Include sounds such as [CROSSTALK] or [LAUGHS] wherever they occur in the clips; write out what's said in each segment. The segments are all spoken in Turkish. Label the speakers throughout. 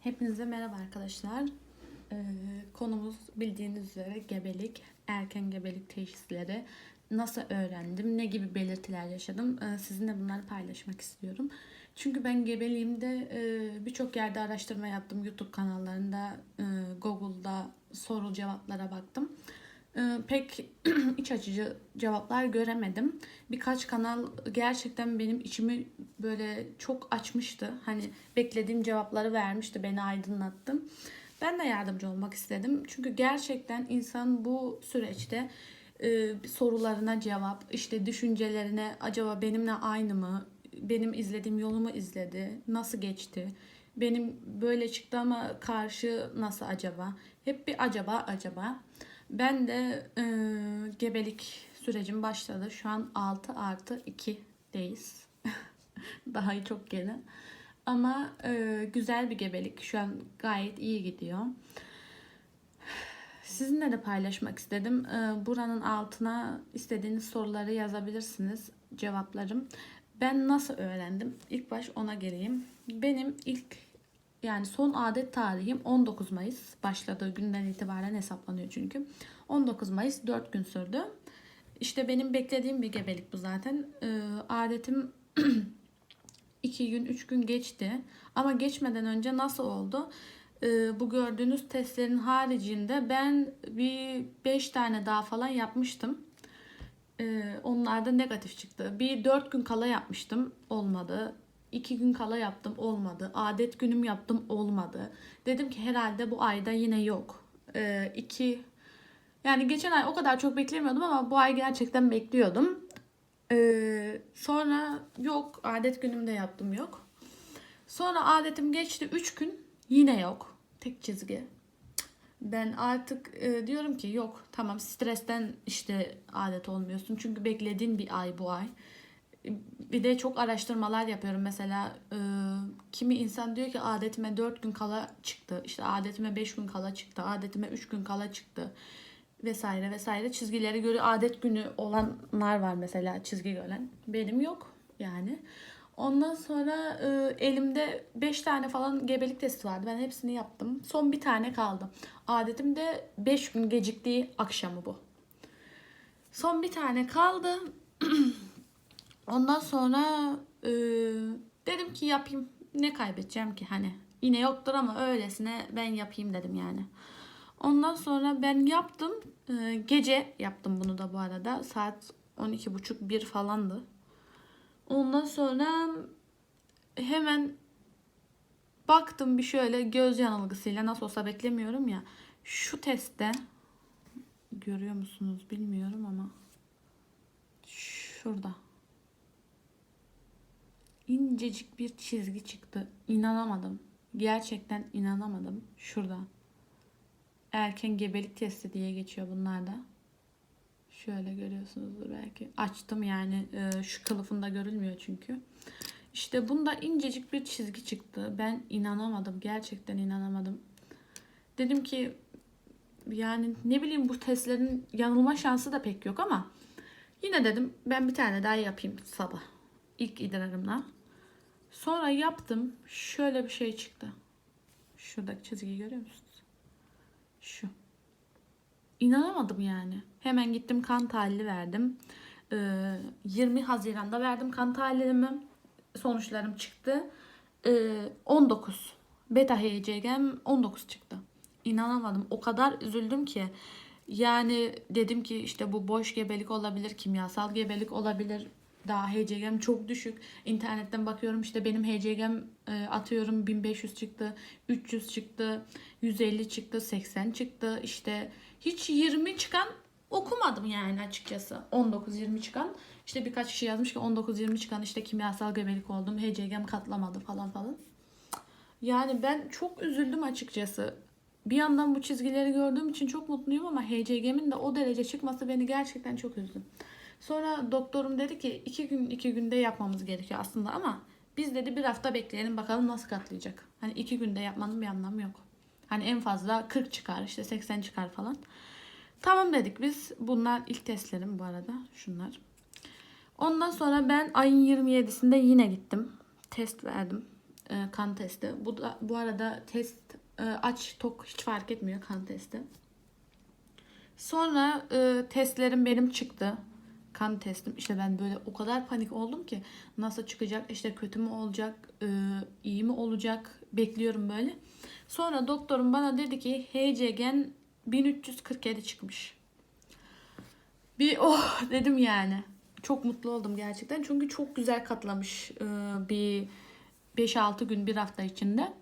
Speaker 1: Hepinize merhaba arkadaşlar. Ee, konumuz bildiğiniz üzere gebelik, erken gebelik teşhisleri. Nasıl öğrendim, ne gibi belirtiler yaşadım ee, sizinle bunları paylaşmak istiyorum. Çünkü ben gebeliğimde e, birçok yerde araştırma yaptım. YouTube kanallarında, e, Google'da soru cevaplara baktım. Ee, pek [CLEARS THROAT] iç açıcı cevaplar göremedim. Birkaç kanal gerçekten benim içimi böyle çok açmıştı. Hani beklediğim cevapları vermişti, beni aydınlattı. Ben de yardımcı olmak istedim. Çünkü gerçekten insan bu süreçte e, sorularına cevap, işte düşüncelerine acaba benimle aynı mı? Benim izlediğim yolu mu izledi? Nasıl geçti? Benim böyle çıktı ama karşı nasıl acaba? Hep bir acaba acaba. Ben de e, gebelik sürecim başladı. Şu an 6 artı 2'deyiz. [LAUGHS] Daha çok gene. Ama e, güzel bir gebelik. Şu an gayet iyi gidiyor. Sizinle de paylaşmak istedim. E, buranın altına istediğiniz soruları yazabilirsiniz. Cevaplarım. Ben nasıl öğrendim? İlk baş ona geleyim. Benim ilk yani son adet tarihim 19 Mayıs. Başladığı günden itibaren hesaplanıyor çünkü. 19 Mayıs 4 gün sürdü. İşte benim beklediğim bir gebelik bu zaten. Ee, adetim [CLEARS THROAT] 2 gün 3 gün geçti. Ama geçmeden önce nasıl oldu? Ee, bu gördüğünüz testlerin haricinde ben bir 5 tane daha falan yapmıştım. Ee, onlar da negatif çıktı. Bir 4 gün kala yapmıştım. Olmadı. 2 gün kala yaptım. Olmadı. Adet günüm yaptım. Olmadı. Dedim ki herhalde bu ayda yine yok. 2 yani geçen ay o kadar çok beklemiyordum ama bu ay gerçekten bekliyordum. Ee, sonra yok adet günümde yaptım yok. Sonra adetim geçti 3 gün yine yok. Tek çizgi. Ben artık e, diyorum ki yok tamam stresten işte adet olmuyorsun. Çünkü beklediğin bir ay bu ay. Bir de çok araştırmalar yapıyorum. Mesela e, kimi insan diyor ki adetime 4 gün kala çıktı. İşte adetime 5 gün kala çıktı. Adetime 3 gün kala çıktı vesaire vesaire çizgileri göre adet günü olanlar var mesela çizgi gören. Benim yok yani. Ondan sonra e, elimde 5 tane falan gebelik testi vardı. Ben hepsini yaptım. Son bir tane kaldı. Adetim de 5 gün geciktiği akşamı bu. Son bir tane kaldı. [CLEARS THROAT] Ondan sonra e, dedim ki yapayım. Ne kaybedeceğim ki hani. Yine yoktur ama öylesine ben yapayım dedim yani. Ondan sonra ben yaptım. Ee, gece yaptım bunu da bu arada. Saat 12.30-1 falandı. Ondan sonra hemen baktım bir şöyle göz yanılgısıyla nasıl olsa beklemiyorum ya. Şu testte görüyor musunuz bilmiyorum ama şurada incecik bir çizgi çıktı. İnanamadım. Gerçekten inanamadım. Şurada erken gebelik testi diye geçiyor bunlarda. Şöyle görüyorsunuzdur belki. Açtım yani e, şu kılıfında görülmüyor çünkü. İşte bunda incecik bir çizgi çıktı. Ben inanamadım. Gerçekten inanamadım. Dedim ki yani ne bileyim bu testlerin yanılma şansı da pek yok ama yine dedim ben bir tane daha yapayım sabah. İlk idrarımla. Sonra yaptım. Şöyle bir şey çıktı. Şuradaki çizgiyi görüyor musunuz? Şu. İnanamadım yani. Hemen gittim kan tahlili verdim. Ee, 20 Haziran'da verdim kan tahlilimi. Sonuçlarım çıktı. Ee, 19. Beta HCG'm 19 çıktı. İnanamadım. O kadar üzüldüm ki. Yani dedim ki işte bu boş gebelik olabilir, kimyasal gebelik olabilir. Daha HCG'm çok düşük. İnternetten bakıyorum işte benim HCG'm e, atıyorum 1500 çıktı, 300 çıktı, 150 çıktı, 80 çıktı. İşte hiç 20 çıkan okumadım yani açıkçası. 19-20 çıkan. İşte birkaç kişi yazmış ki 19-20 çıkan işte kimyasal gebelik oldum. HCG'm katlamadı falan falan. Yani ben çok üzüldüm açıkçası. Bir yandan bu çizgileri gördüğüm için çok mutluyum ama HCG'min de o derece çıkması beni gerçekten çok üzdü. Sonra doktorum dedi ki iki gün iki günde yapmamız gerekiyor aslında ama biz dedi bir hafta bekleyelim bakalım nasıl katlayacak. Hani iki günde yapmanın bir anlamı yok. Hani en fazla 40 çıkar işte 80 çıkar falan. Tamam dedik biz. Bunlar ilk testlerim bu arada. Şunlar. Ondan sonra ben ayın 27'sinde yine gittim. Test verdim. e, kan testi. Bu da bu arada test e, aç tok hiç fark etmiyor kan testi. Sonra e, testlerim benim çıktı. Kan testim. İşte ben böyle o kadar panik oldum ki nasıl çıkacak, işte kötü mü olacak, e, iyi mi olacak bekliyorum böyle. Sonra doktorum bana dedi ki HCG'n 1347 çıkmış. Bir [LAUGHS] oh dedim yani. Çok mutlu oldum gerçekten. Çünkü çok güzel katlamış e, bir 5-6 gün bir hafta içinde.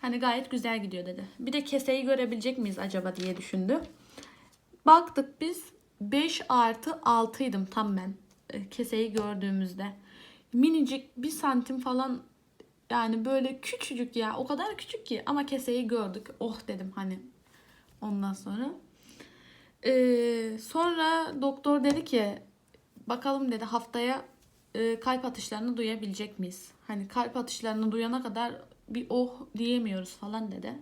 Speaker 1: Hani gayet güzel gidiyor dedi. Bir de keseyi görebilecek miyiz acaba diye düşündü. Baktık biz 5 artı 6'ydım tam ben e, keseyi gördüğümüzde. Minicik bir santim falan yani böyle küçücük ya o kadar küçük ki ama keseyi gördük. Oh dedim hani ondan sonra. Ee, sonra doktor dedi ki bakalım dedi haftaya e, kalp atışlarını duyabilecek miyiz? Hani kalp atışlarını duyana kadar bir oh diyemiyoruz falan dedi.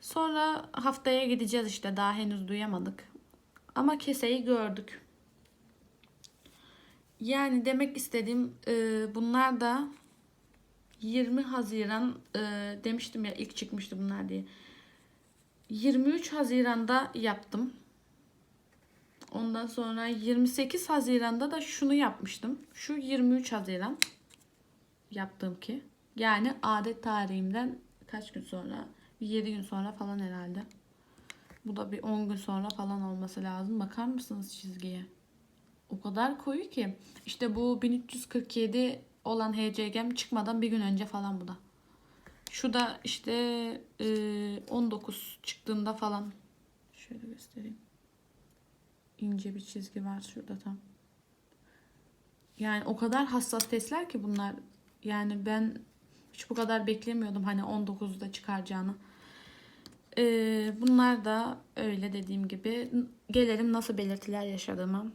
Speaker 1: Sonra haftaya gideceğiz işte daha henüz duyamadık. Ama keseyi gördük. Yani demek istediğim e, bunlar da 20 Haziran e, demiştim ya ilk çıkmıştı bunlar diye. 23 Haziran'da yaptım. Ondan sonra 28 Haziran'da da şunu yapmıştım. Şu 23 Haziran yaptığım ki. Yani adet tarihimden kaç gün sonra? 7 gün sonra falan herhalde. Bu da bir 10 gün sonra falan olması lazım. Bakar mısınız çizgiye? O kadar koyu ki. İşte bu 1347 olan HCG'm çıkmadan bir gün önce falan bu da. Şu da işte e, 19 çıktığında falan. Şöyle göstereyim. İnce bir çizgi var şurada tam. Yani o kadar hassas testler ki bunlar. Yani ben hiç bu kadar beklemiyordum hani 19'da çıkaracağını. Ee, bunlar da öyle dediğim gibi. Gelelim nasıl belirtiler yaşadığıma.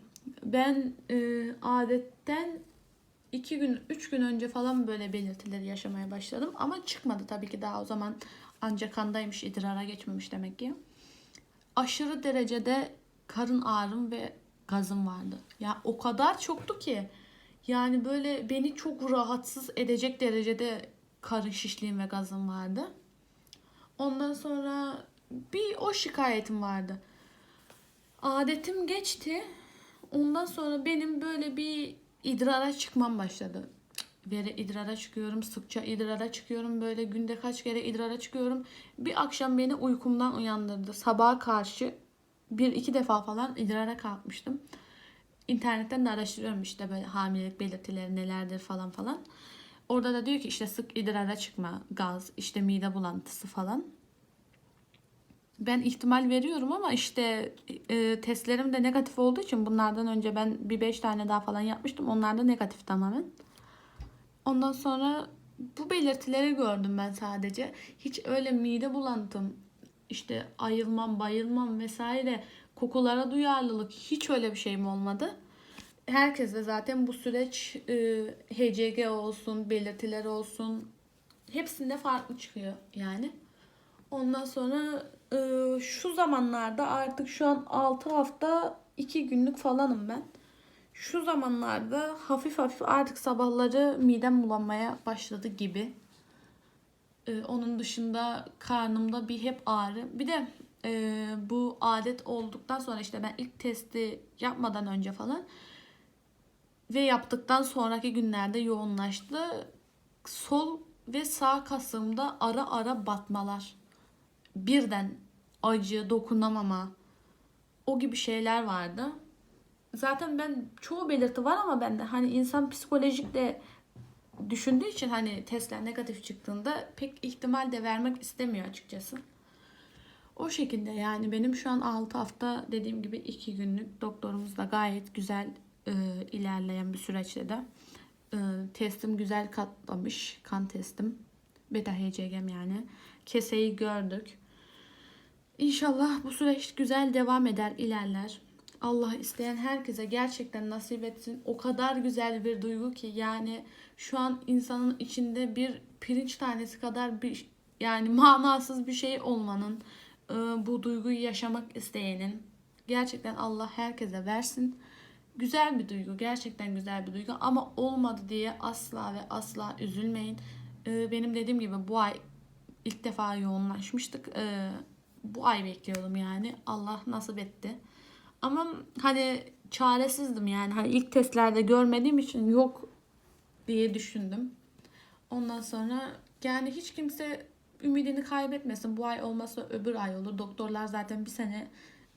Speaker 1: Ben e, adetten 2 gün 3 gün önce falan böyle belirtileri yaşamaya başladım. Ama çıkmadı tabii ki daha o zaman ancak kandaymış idrara geçmemiş demek ki. Aşırı derecede karın ağrım ve gazım vardı. Ya o kadar çoktu ki yani böyle beni çok rahatsız edecek derecede karın şişliğim ve gazım vardı. Ondan sonra bir o şikayetim vardı. Adetim geçti. Ondan sonra benim böyle bir idrara çıkmam başladı. Veri idrara çıkıyorum, sıkça idrara çıkıyorum. Böyle günde kaç kere idrara çıkıyorum. Bir akşam beni uykumdan uyandırdı. Sabaha karşı bir iki defa falan idrara kalkmıştım. İnternetten de araştırıyorum işte böyle hamilelik belirtileri nelerdir falan falan. Orada da diyor ki işte sık idrara çıkma, gaz, işte mide bulantısı falan. Ben ihtimal veriyorum ama işte e, testlerim de negatif olduğu için bunlardan önce ben bir beş tane daha falan yapmıştım. Onlar da negatif tamamen. Ondan sonra bu belirtileri gördüm ben sadece. Hiç öyle mide bulantım, işte ayılmam, bayılmam vesaire, kokulara duyarlılık hiç öyle bir şeyim olmadı. Herkes de zaten bu süreç e, HCG olsun, belirtileri olsun hepsinde farklı çıkıyor yani. Ondan sonra e, şu zamanlarda artık şu an 6 hafta 2 günlük falanım ben. Şu zamanlarda hafif hafif artık sabahları midem bulanmaya başladı gibi. Ee, onun dışında karnımda bir hep ağrı. Bir de e, bu adet olduktan sonra işte ben ilk testi yapmadan önce falan ve yaptıktan sonraki günlerde yoğunlaştı. Sol ve sağ kasımda ara ara batmalar. Birden acı, dokunamama o gibi şeyler vardı. Zaten ben çoğu belirti var ama bende hani insan psikolojik de düşündüğü için hani testler negatif çıktığında pek ihtimal de vermek istemiyor açıkçası. O şekilde yani benim şu an 6 hafta dediğim gibi 2 günlük doktorumuz da gayet güzel e, ilerleyen bir süreçte de e, testim güzel katlamış kan testim beta HCG'm yani keseyi gördük. İnşallah bu süreç güzel devam eder ilerler. Allah isteyen herkese gerçekten nasip etsin. O kadar güzel bir duygu ki yani şu an insanın içinde bir pirinç tanesi kadar bir yani manasız bir şey olmanın e, bu duyguyu yaşamak isteyenin gerçekten Allah herkese versin. Güzel bir duygu, gerçekten güzel bir duygu ama olmadı diye asla ve asla üzülmeyin. Ee, benim dediğim gibi bu ay ilk defa yoğunlaşmıştık. Ee, bu ay bekliyordum yani. Allah nasip etti. Ama hani çaresizdim yani. Hani ilk testlerde görmediğim için yok diye düşündüm. Ondan sonra yani hiç kimse ümidini kaybetmesin. Bu ay olmasa öbür ay olur. Doktorlar zaten bir sene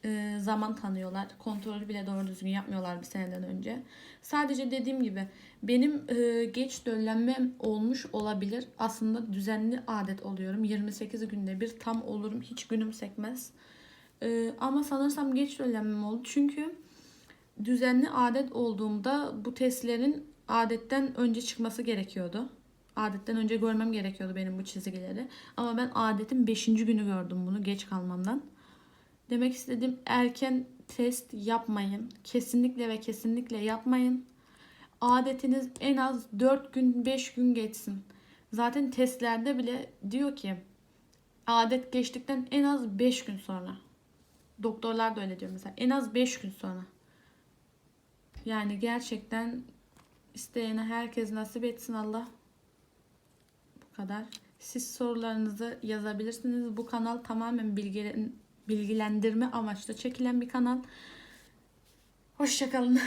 Speaker 1: e, zaman tanıyorlar. Kontrolü bile doğru düzgün yapmıyorlar bir seneden önce. Sadece dediğim gibi benim e, geç döllenmem olmuş olabilir. Aslında düzenli adet oluyorum. 28 günde bir tam olurum. Hiç günüm sekmez. E, ama sanırsam geç döllenmem oldu. Çünkü düzenli adet olduğumda bu testlerin adetten önce çıkması gerekiyordu. Adetten önce görmem gerekiyordu benim bu çizgileri. Ama ben adetin 5. günü gördüm bunu geç kalmamdan. Demek istediğim erken test yapmayın. Kesinlikle ve kesinlikle yapmayın. Adetiniz en az 4 gün 5 gün geçsin. Zaten testlerde bile diyor ki adet geçtikten en az 5 gün sonra. Doktorlar da öyle diyor mesela. En az 5 gün sonra. Yani gerçekten isteyene herkes nasip etsin Allah. Bu kadar. Siz sorularınızı yazabilirsiniz. Bu kanal tamamen bilgilen- bilgilendirme amaçlı çekilen bir kanal. Hoşçakalın.